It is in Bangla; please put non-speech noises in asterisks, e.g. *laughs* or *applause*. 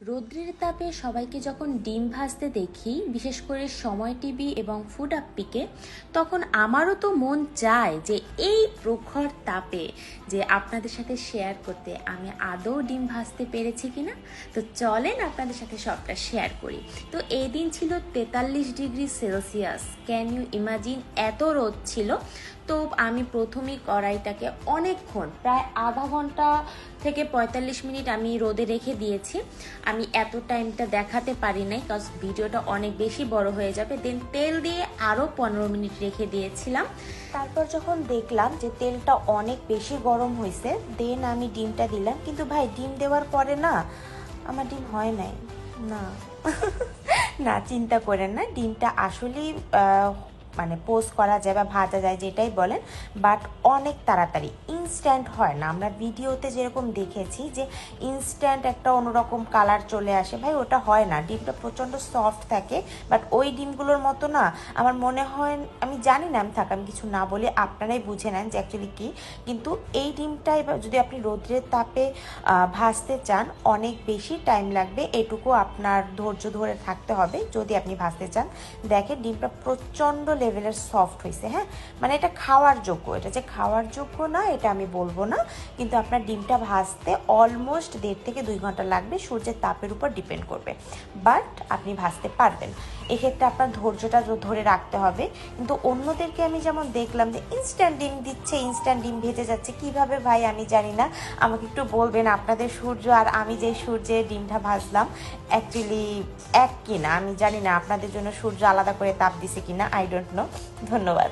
রৌদ্রের তাপে সবাইকে যখন ডিম ভাজতে দেখি, বিশেষ করে সময় টিভি এবং ফুড আপ্পিকে, তখন আমারও তো মন চায় যে এই প্রখর তাপে যে আপনাদের সাথে শেয়ার করতে আমি আদৌ ডিম ভাজতে পেরেছি কিনা? তো চলেন আপনাদের সাথে সবটা শেয়ার করি। তো এই দিন ছিল তেতাল্লিশ degree Celsius. Can you imagine এত রোদ ছিল? তো আমি প্রথমেই কড়াইটাকে অনেকক্ষণ, প্রায় আধা ঘণ্টা থেকে পঁয়তাল্লিশ মিনিট আমি রোদে রেখে দিয়েছি। আমি এত টাইমটা দেখাতে পারি নাই কজ ভিডিওটা অনেক বেশি বড় হয়ে যাবে। দেন তেল দিয়ে আরও পনেরো মিনিট রেখে দিয়েছিলাম। তারপর যখন দেখলাম যে তেলটা অনেক বেশি গরম হয়েছে দেন আমি ডিমটা দিলাম। কিন্তু ভাই, ডিম দেওয়ার পরে না, আমার ডিম হয় নাই। না। *laughs* না, চিন্তা করেন না, ডিমটা আসলেই মানে পোস্ট করা যায় বা ভাজা যায়, যেটাই বলেন বাট অনেক তাড়াতাড়ি ইনস্ট্যান্ট হয় না। আমরা ভিডিওতে যেরকম দেখেছি যে ইনস্ট্যান্ট একটা অন্যরকম কালার চলে আসে, ভাই ওটা হয় না। ডিমটা প্রচণ্ড সফট থাকে বাট ওই ডিমগুলোর মতো না। আমার মনে হয়, আমি জানি না, আমি থাক, আমি কিছু না বলে আপনারাই বুঝে নেন যে অ্যাকচুয়ালি কী। কিন্তু এই ডিমটা এবার যদি আপনি রোদ্রের তাপে ভাজতে চান, অনেক বেশি টাইম লাগবে, এটুকু আপনার ধৈর্য ধরে থাকতে হবে। যদি আপনি ভাজতে চান, দেখেন ডিমটা প্রচণ্ড লেভেলের সফট হয়েছে হ্যাঁ? মানে এটা খাওয়ার যোগ্য। এটা যে খাওয়ার যোগ্য না, এটা আমি বলব না। কিন্তু আপনার ডিমটা ভাজতে অলমোস্ট দেড় থেকে দুই ঘণ্টা লাগবে, সূর্যের তাপের উপর ডিপেন্ড করবে। বাট আপনি ভাজতে পারবেন। এক্ষেত্রে আপনার ধৈর্যটা ধরে রাখতে হবে। কিন্তু অন্যদেরকে আমি যেমন দেখলাম যে ইনস্ট্যান্ট ডিম দিচ্ছে ইনস্ট্যান্ট ডিম ভেজে যাচ্ছে, কীভাবে ভাই আমি জানি না। আমাকে একটু বলবেন আপনাদের সূর্য আর আমি যে সূর্যে ডিমটা ভাজলাম অ্যাকচুয়ালি এক কিনা, আমি জানি না আপনাদের জন্য সূর্য আলাদা করে তাপ দিছে কিনা আই ডোন্ট নো ধন্যবাদ।